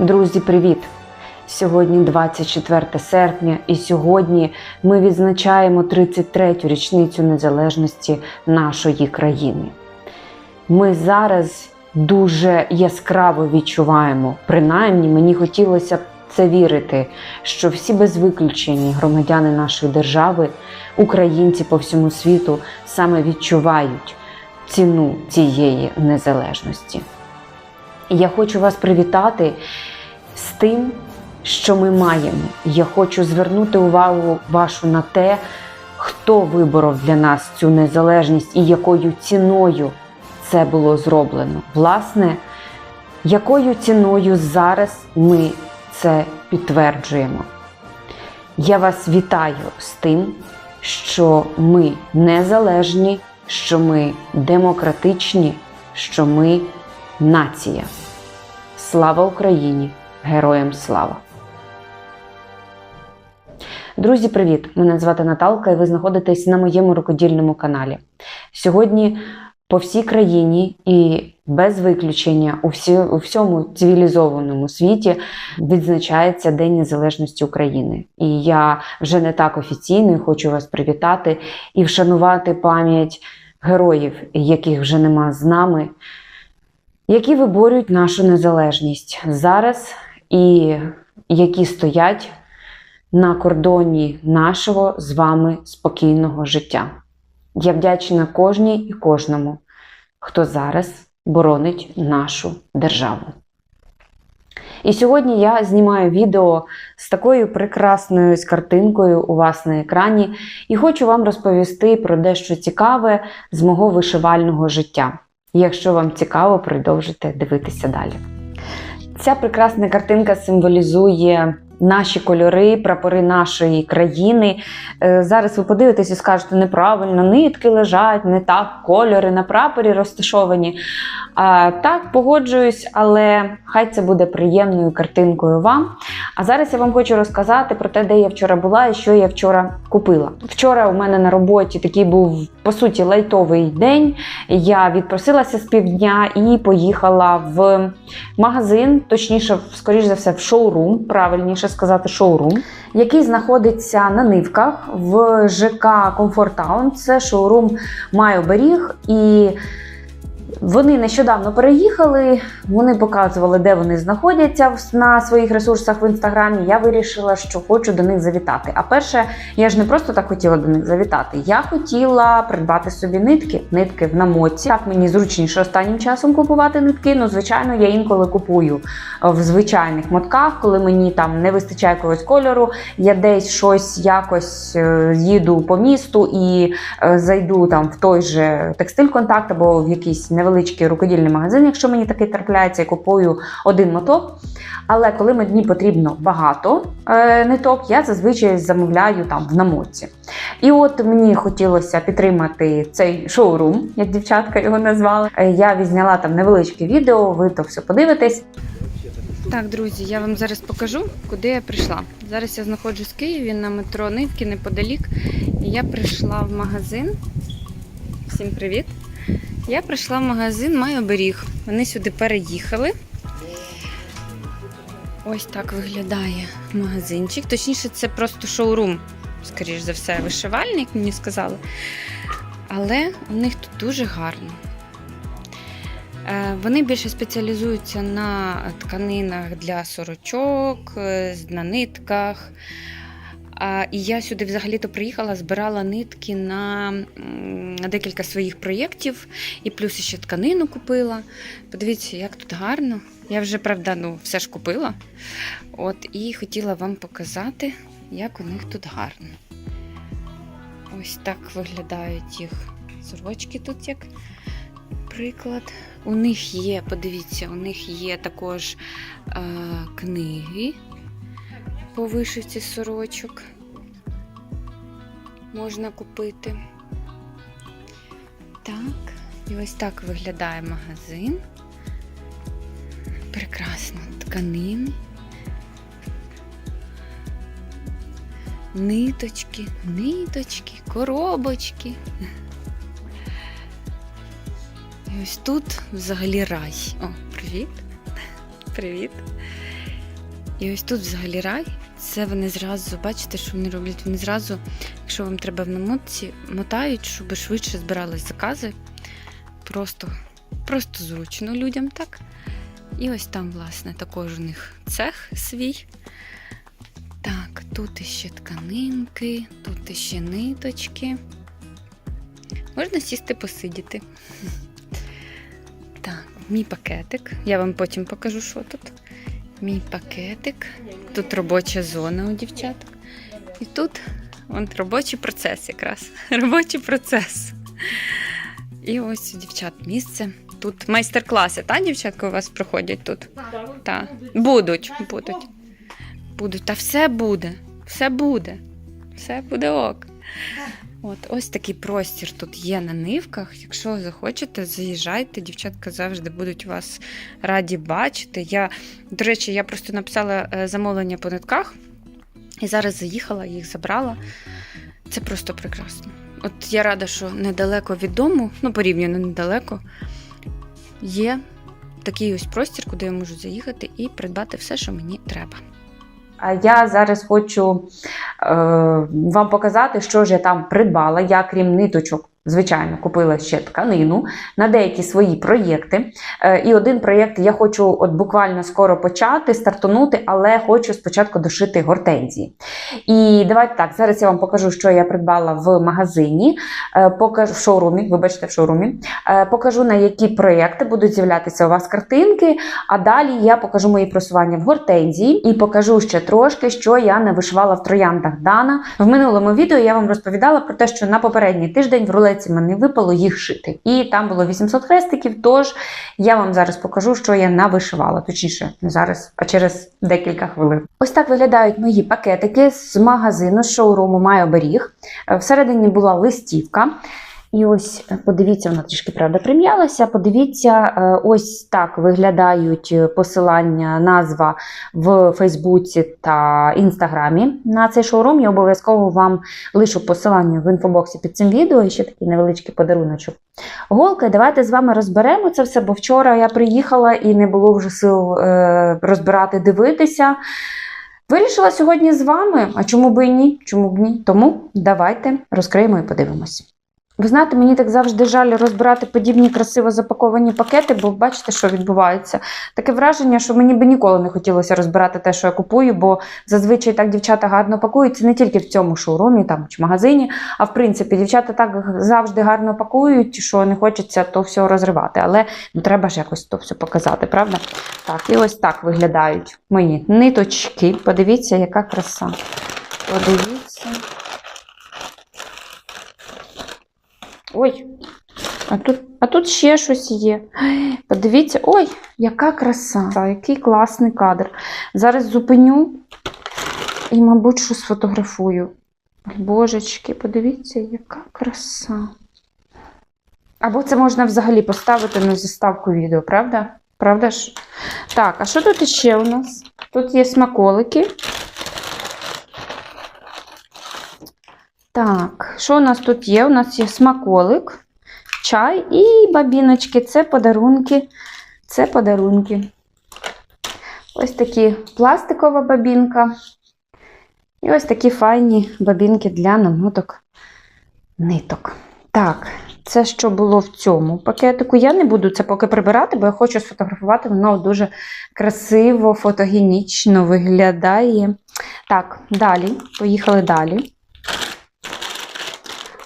Друзі, привіт! Сьогодні 24 серпня, і сьогодні ми відзначаємо 33-ю річницю незалежності нашої країни. Ми зараз дуже яскраво відчуваємо, принаймні мені хотілося б це вірити, що всі без виключення громадяни нашої держави, українці по всьому світу саме відчувають ціну цієї незалежності. Я хочу вас привітати з тим, що ми маємо. Я хочу звернути увагу вашу на те, хто виборов для нас цю незалежність і якою ціною це було зроблено. Власне, якою ціною зараз ми це підтверджуємо. Я вас вітаю з тим, що ми незалежні, що ми демократичні, що ми нація. Слава Україні! Героям слава! Друзі, привіт! Мене звати Наталка, і ви знаходитесь на моєму рукодільному каналі. Сьогодні по всій країні і без виключення у, всі, у всьому цивілізованому світі відзначається День Незалежності України. І я вже не так офіційно хочу вас привітати і вшанувати пам'ять героїв, яких вже нема з нами, які виборюють нашу незалежність зараз і які стоять на кордоні нашого з вами спокійного життя. Я вдячна кожній і кожному, хто зараз боронить нашу державу. І сьогодні я знімаю відео з такою прекрасною картинкою у вас на екрані і хочу вам розповісти про дещо цікаве з мого вишивального життя. Якщо вам цікаво, продовжуйте дивитися далі. Ця прекрасна картинка символізує наші кольори, прапори нашої країни. Е, Зараз ви подивитесь і скажете неправильно, нитки лежать, не так, кольори на прапорі розташовані. А, так, погоджуюсь, але хай це буде приємною картинкою вам. А зараз я вам хочу розказати про те, де я вчора була і що я вчора купила. Вчора у мене на роботі такий був по суті лайтовий день. Я відпросилася з півдня і поїхала в магазин, точніше, скоріш за все, в шоурум, правильніше сказати, шоурум, який знаходиться на нивках в ЖК Комфорт Таун. Це шоурум Майоберіг. І вони нещодавно переїхали, вони показували, де вони знаходяться на своїх ресурсах в інстаграмі. Я вирішила, що хочу до них завітати. А перше, я ж не просто так хотіла до них завітати. Я хотіла придбати собі нитки, нитки в намоці. Так мені зручніше останнім часом купувати нитки. Ну, звичайно, я інколи купую в звичайних мотках, коли мені там не вистачає якогось кольору. Я десь щось якось е, їду по місту і е, зайду там в той же текстиль контакт або в якийсь невеличкий рукодільний магазин, якщо мені такий трапляється, і купую один моток. Але коли мені потрібно багато е, ниток, я зазвичай замовляю там в намоці. І от мені хотілося підтримати цей шоурум, як дівчатка його назвали. Е, Я відзняла там невеличке відео, ви то все подивитесь. Так, друзі, я вам зараз покажу, куди я прийшла. Зараз я знаходжусь в Києві на метро Нитки неподалік. І я прийшла в магазин. Всім привіт! Я прийшла в магазин Майоберіг. Вони сюди переїхали. Ось так виглядає магазинчик. Точніше, це просто шоурум, скоріш за все, вишивальник, мені сказали. Але у них тут дуже гарно. Е, Вони більше спеціалізуються на тканинах для сорочок, е, на нитках. І я сюди взагалі-то приїхала, збирала нитки на декілька своїх проєктів, і плюс ще тканину купила. Подивіться, як тут гарно. Я вже, правда, ну, все ж купила. От, і хотіла вам показати, як у них тут гарно. Ось так виглядають їх сорочки тут, як приклад. У них є, подивіться, у них є також е, книги по вишивці сорочок. Можна купити. Так, і ось так виглядає магазин. Прекрасно. Тканини. Ниточки, ниточки, коробочки. І ось тут взагалі рай. О, привіт. Привіт. І ось тут взагалі рай. Це вони зразу, бачите, що вони роблять? Вони зразу, якщо вам треба в намотці, мотають, щоб швидше збирались закази. Просто, просто зручно людям так. І ось там, власне, також у них цех свій. Так, тут іще тканинки, тут іще ниточки. Можна сісти посидіти. Так, мій пакетик. Я вам потім покажу, що тут. Мій пакетик. Тут робоча зона у дівчаток. І тут вон, робочий процес якраз. Робочий процес. І ось у дівчат місце. Тут майстер-класи, так, дівчатка, у вас проходять тут? Так. Будуть, будуть. Будуть. Та все буде. Все буде. Все буде ок. От ось такий простір тут є на нивках. Якщо захочете, заїжджайте. Дівчатка завжди будуть вас раді бачити. Я, до речі, я просто написала е, замовлення по нитках і зараз заїхала, їх забрала. Це просто прекрасно. От я рада, що недалеко від дому, ну порівняно недалеко, є такий ось простір, куди я можу заїхати і придбати все, що мені треба. А я зараз хочу вам показати, що ж я там придбала. Я, крім ниточок, звичайно, купила ще тканину на деякі свої проєкти. Е, і один проєкт я хочу от буквально скоро почати, стартанути, але хочу спочатку дошити гортензії. І давайте так, зараз я вам покажу, що я придбала в магазині, е, покажу в шоурумі, вибачте, в шоурумі. Е, покажу, на які проєкти будуть з'являтися у вас картинки. А далі я покажу мої просування в гортензії і покажу ще трошки, що я не вишивала в трояндах Дана. В минулому відео я вам розповідала про те, що на попередній тиждень в рулеці мене випало їх шити. І там було 800 хрестиків. Тож я вам зараз покажу, що я навишивала. Точніше, не зараз, а через декілька хвилин. Ось так виглядають мої пакетики з магазину, з шоуруму «Май оберіг». Е, Всередині була листівка. І ось е, подивіться, вона трішки правда прим'ялася. Подивіться, е, ось так виглядають е, посилання, назва в Фейсбуці та Інстаграмі на цей шоурум. Я обов'язково вам лишу посилання в інфобоксі під цим відео і ще такий невеличкий подаруночок. Голки, давайте з вами розберемо це все, бо вчора я приїхала і не було вже сил розбирати, дивитися. Вирішила сьогодні з вами, а чому б і ні? Чому б ні? Тому давайте розкриємо і подивимося. Ви знаєте, мені так завжди жаль розбирати подібні красиво запаковані пакети, бо бачите, що відбувається. Таке враження, що мені би ніколи не хотілося розбирати те, що я купую, бо зазвичай так дівчата гарно пакуються не тільки в цьому шоурумі там, чи магазині, а в принципі дівчата так завжди гарно пакують, що не хочеться то все розривати. Але ну, треба ж якось то все показати, правда? Так, і ось так виглядають мої ниточки. Подивіться, яка краса. Подивіться. Ой, а тут, а тут ще щось є. Подивіться, ой, яка краса, який класний кадр. Зараз зупиню і, мабуть, що сфотографую. Божечки, подивіться, яка краса. Або це можна взагалі поставити на заставку відео, правда? Правда ж? Так, а що тут ще у нас? Тут є смаколики. Так, що у нас тут є? У нас є смаколик, чай і бабіночки. Це подарунки. Це подарунки. Ось такі пластикова бабінка. І ось такі файні бабінки для намоток ниток. Так, це що було в цьому пакетику. Я не буду це поки прибирати, бо я хочу сфотографувати. Воно дуже красиво, фотогенічно виглядає. Так, далі. Поїхали далі.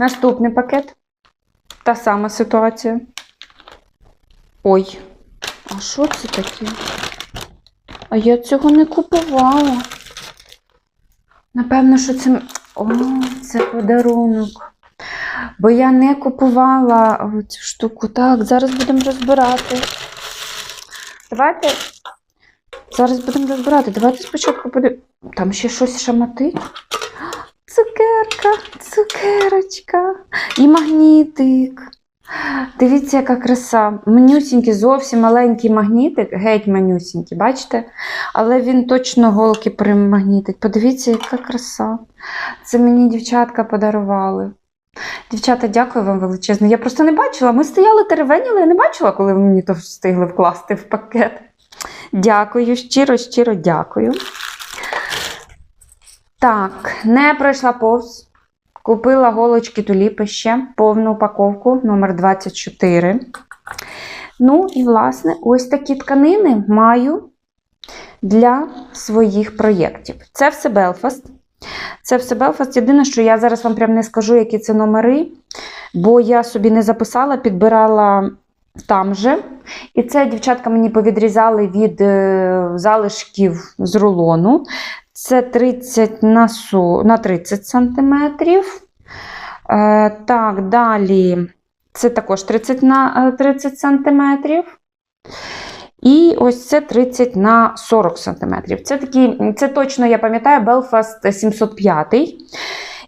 Наступний пакет. Та сама ситуація. Ой, а що це таке? А я цього не купувала. Напевно, що це. О, це подарунок. Бо я не купувала цю штуку. Так, зараз будемо розбирати. Давайте. Зараз будемо розбирати. Давайте спочатку подивимося. Там ще щось шаматить. Цукерка, цукерочка і магнітик. Дивіться, яка краса. Манюсінький, зовсім маленький магнітик, геть манюсінький, бачите? Але він точно голки примагнітить. Подивіться, яка краса. Це мені дівчатка подарували. Дівчата, дякую вам величезно. Я просто не бачила. Ми стояли теревеніли, я не бачила, коли ви мені то встигли вкласти в пакет. Дякую, щиро, щиро дякую. Так, не пройшла повз. Купила голочки туліпи ще повну упаковку номер 24. Ну, і, власне, ось такі тканини маю для своїх проєктів. Це все Белфаст. Це все Белфаст. Єдине, що я зараз вам прям не скажу, які це номери, бо я собі не записала, підбирала там же. І це дівчатка мені повідрізали від е, залишків з рулону. Це 30 на, на 30 сантиметрів. Е, так, далі це також 30 на е, 30 сантиметрів. І ось це 30 на 40 сантиметрів. Це такі, це точно я пам'ятаю, Belfast 705.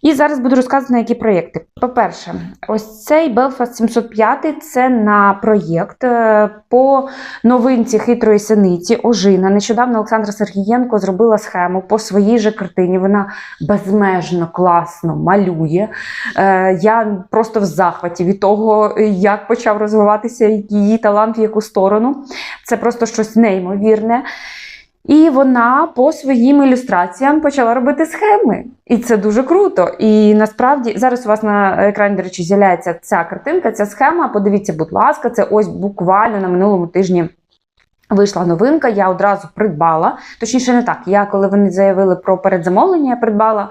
І зараз буду розказувати, на які проєкти. По-перше, ось цей Belfast 705 це на проєкт е, по новинці хитрої синиці Ожина. Нещодавно Олександра Сергієнко зробила схему по своїй же картині. Вона безмежно класно малює. Е, Я просто в захваті від того, як почав розвиватися її талант в яку сторону. Це просто щось неймовірне. І вона по своїм ілюстраціям почала робити схеми. І це дуже круто. І насправді зараз у вас на екрані, до речі, з'являється ця картинка, ця схема. Подивіться, будь ласка, це ось буквально на минулому тижні. Вийшла новинка, я одразу придбала. Точніше, не так. Я, коли вони заявили про передзамовлення, я придбала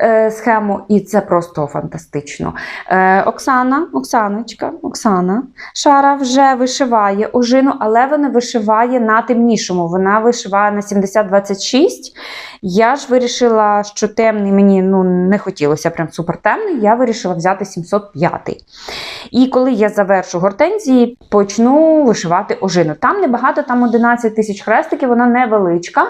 е, схему, і це просто фантастично. Е, Оксана, Оксаночка, Оксана Шара вже вишиває ожину, але вона вишиває на темнішому. Вона вишиває на 7026. Я ж вирішила, що темний мені ну, не хотілося прям супер. Я вирішила взяти 705. І коли я завершу гортензії, почну вишивати ожину. Там небагато, там 11 тисяч хрестиків, вона невеличка.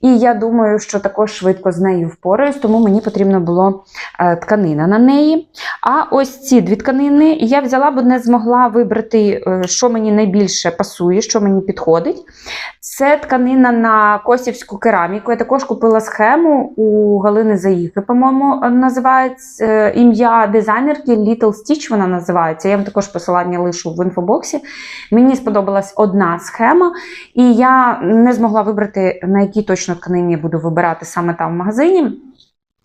І я думаю, що також швидко з нею впораюсь, тому мені потрібна була е, тканина на неї. А ось ці дві тканини я взяла, бо не змогла вибрати, е, що мені найбільше пасує, що мені підходить. Це тканина на косівську кераміку. Я також купила схему у Галини Заїхи, по-моєму, називається е, ім'я дизайнерки Little Stitch вона називається. Я вам також посилання лишу в інфобоксі. Мені сподобалась одна схема, і я не змогла вибрати, на якій точно тканині я буду вибирати саме там в магазині.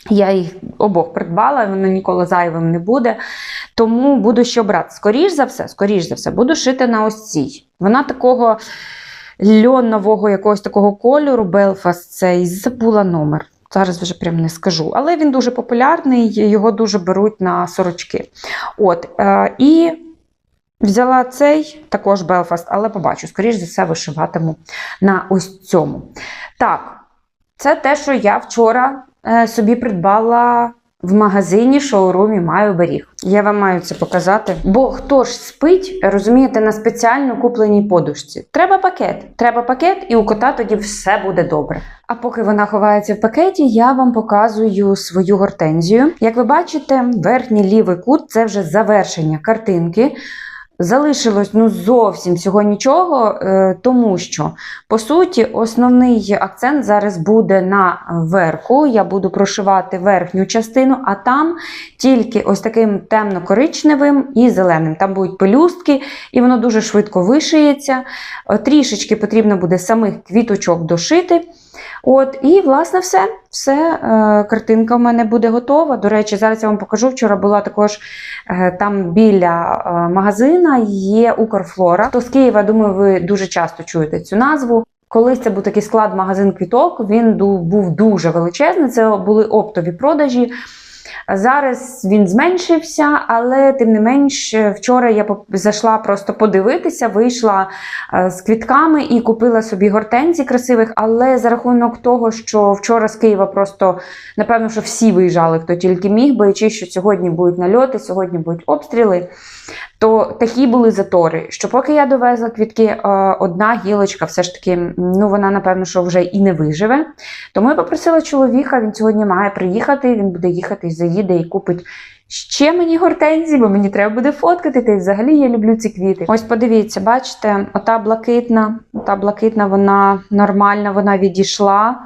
Я їх обох придбала, воно ніколи зайвим не буде. Тому буду що брати. Скоріш за все, скоріш за все, буду шити на ось цій. Вона такого льонового якогось такого кольору, Белфаст цей, забула номер. Зараз вже прям не скажу. Але він дуже популярний, його дуже беруть на сорочки. От, е, і взяла цей також Белфаст, але побачу, скоріш за все, вишиватиму на ось цьому. Так, це те, що я вчора е, собі придбала в магазині шоурумі маю беріг. Я вам маю це показати. Бо хто ж спить, розумієте, на спеціально купленій подушці? Треба пакет. Треба пакет, і у кота тоді все буде добре. А поки вона ховається в пакеті, я вам показую свою гортензію. Як ви бачите, верхній лівий кут це вже завершення картинки. Залишилось ну зовсім всього нічого, е, тому що по суті основний акцент зараз буде на верху. Я буду прошивати верхню частину, а там тільки ось таким темно-коричневим і зеленим. Там будуть пелюстки, і воно дуже швидко вишиється. Е, Трішечки потрібно буде самих квіточок дошити. От, і, власне, все. Все, е, картинка в мене буде готова. До речі, зараз я вам покажу. Вчора була також е, там біля е, магазина є Укрфлора. То з Києва, думаю, ви дуже часто чуєте цю назву. Колись це був такий склад магазин квіток, він був дуже величезний. Це були оптові продажі. Зараз він зменшився, але тим не менш, вчора я зайшла просто подивитися, вийшла е, з квітками і купила собі гортензі красивих. Але за рахунок того, що вчора з Києва просто напевно, що всі виїжджали, хто тільки міг, боячись, що сьогодні будуть нальоти, сьогодні будуть обстріли. То такі були затори, що поки я довезла квітки, е, одна гілочка все ж таки, ну вона напевно, що вже і не виживе. Тому я попросила чоловіка, він сьогодні має приїхати, він буде їхати заїде і купить ще мені гортензії, бо мені треба буде фоткати. Та й взагалі я люблю ці квіти. Ось подивіться, бачите, ота блакитна, ота блакитна, вона нормальна, вона відійшла.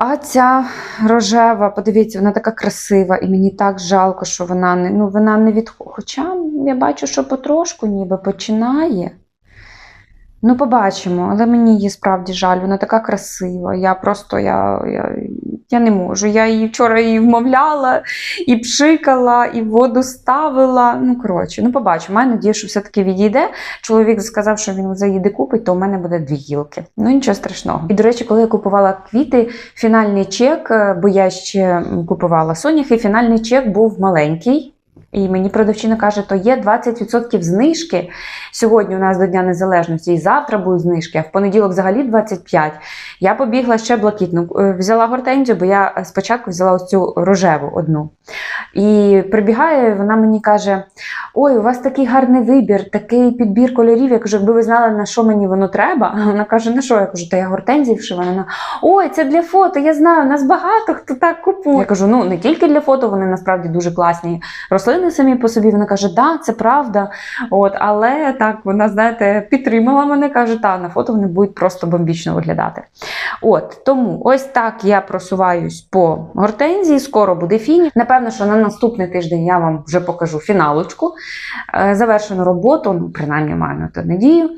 А ця рожева, подивіться, вона така красива, і мені так жалко, що вона не, ну, вона не відходить. Хоча я бачу, що потрошку ніби починає. Ну, побачимо, але мені її справді жаль, вона така красива. Я просто я, я, я не можу. Я її вчора її вмовляла, і пшикала, і воду ставила. Ну, коротше, ну побачимо. Маю надію, що все-таки відійде. Чоловік сказав, що він заїде купить, то у мене буде дві гілки. Ну нічого страшного. І до речі, коли я купувала квіти, фінальний чек, е, бо я ще купувала соняхи, фінальний чек був маленький. І мені продавчина каже, то є 20% знижки. Сьогодні у нас до Дня Незалежності, і завтра будуть знижки, а в понеділок взагалі 25%. Я побігла ще блакитну. Е, Взяла гортензію, бо я е, спочатку взяла ось цю рожеву одну. І прибігає, вона мені каже: Ой, у вас такий гарний вибір, такий підбір кольорів. Я кажу, якби ви знали, на що мені воно треба. Вона каже, на що? Я кажу, та я гортензії вшивана. Вона, Ой, це для фото, я знаю, нас багато хто так купує. Я кажу, ну не тільки для фото, вони насправді дуже класні. Рослини самі по собі. Вона каже, да, це правда. От, але так, вона, знаєте, підтримала мене, каже, та на фото вони будуть просто бомбічно виглядати. От тому ось так я просуваюсь по гортензії. Скоро буде фіні. Напевно, що на наступний тиждень я вам вже покажу фіналочку. Е, Завершену роботу, ну принаймні маю на то надію.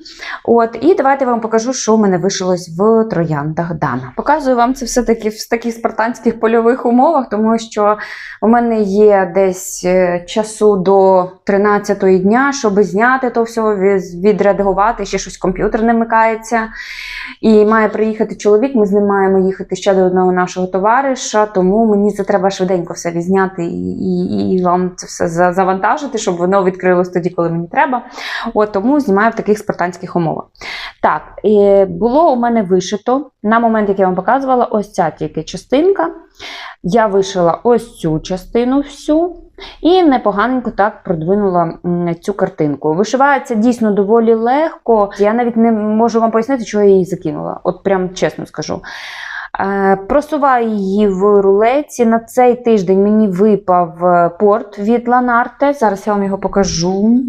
От, і давайте вам покажу, що в мене вишилось в трояндах Дана. Показую вам це все-таки в таких спартанських польових умовах, тому що у мене є десь е, часу до 13-ї дня, щоб зняти то все, відредагувати, ще щось комп'ютер не вмикається. І має приїхати чоловік, ми з ним маємо їхати ще до одного нашого товариша, тому мені це треба швиденько все відзняти і, і, і вам це все завантажити, щоб воно відкрилось тоді, коли мені треба. От тому знімаю в таких спартанських умовах. Так, було у мене вишито на момент, як я вам показувала, ось ця тільки частинка. Я вишила ось цю частину всю. І непоганенько так продвинула цю картинку. Вишивається дійсно доволі легко. Я навіть не можу вам пояснити, чого я її закинула. От прям чесно скажу. Е, Просуваю її в рулеці. На цей тиждень мені випав е, порт від Ланарте. Зараз я вам його покажу.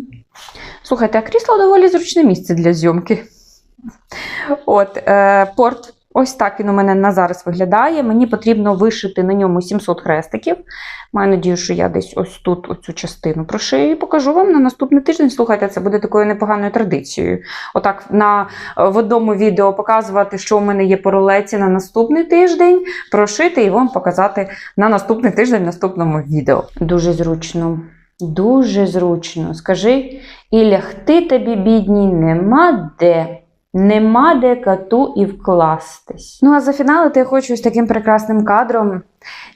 Слухайте, а крісло доволі зручне місце для зйомки. От, е, порт. Ось так він у мене на зараз виглядає. Мені потрібно вишити на ньому 700 хрестиків. Маю надію, що я десь ось тут оцю частину прошию і покажу вам на наступний тиждень. Слухайте, це буде такою непоганою традицією. Отак на, в одному відео показувати, що у мене є по рулеці на наступний тиждень, прошити і вам показати на наступний тиждень в наступному відео. Дуже зручно. Дуже зручно. Скажи, і лягти тобі, бідній, нема де. Нема де кату і вкластись. Ну а зафіналити я хочу з таким прекрасним кадром.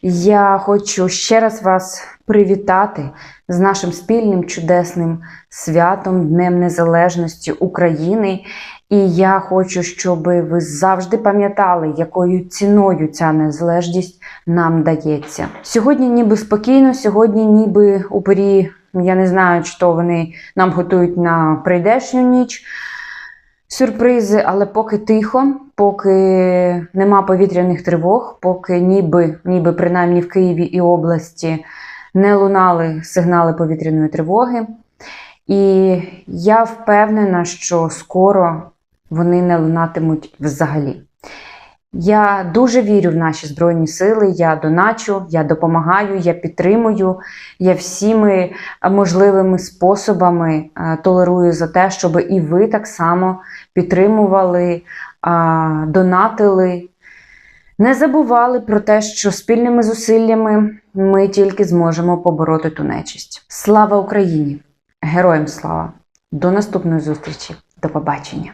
Я хочу ще раз вас привітати з нашим спільним чудесним святом Днем Незалежності України. І я хочу, щоб ви завжди пам'ятали, якою ціною ця незалежність нам дається. Сьогодні ніби спокійно, сьогодні ніби у порі, я не знаю, то вони нам готують на прийдешню ніч сюрпризи, але поки тихо, поки нема повітряних тривог, поки ніби, ніби принаймні в Києві і області не лунали сигнали повітряної тривоги. І я впевнена, що скоро вони не лунатимуть взагалі. Я дуже вірю в наші Збройні Сили, я доначу, я допомагаю, я підтримую, я всіми можливими способами е, толерую за те, щоб і ви так само підтримували, донатили, не забували про те, що спільними зусиллями ми тільки зможемо побороти ту нечисть. Слава Україні! Героям слава! До наступної зустрічі! До побачення!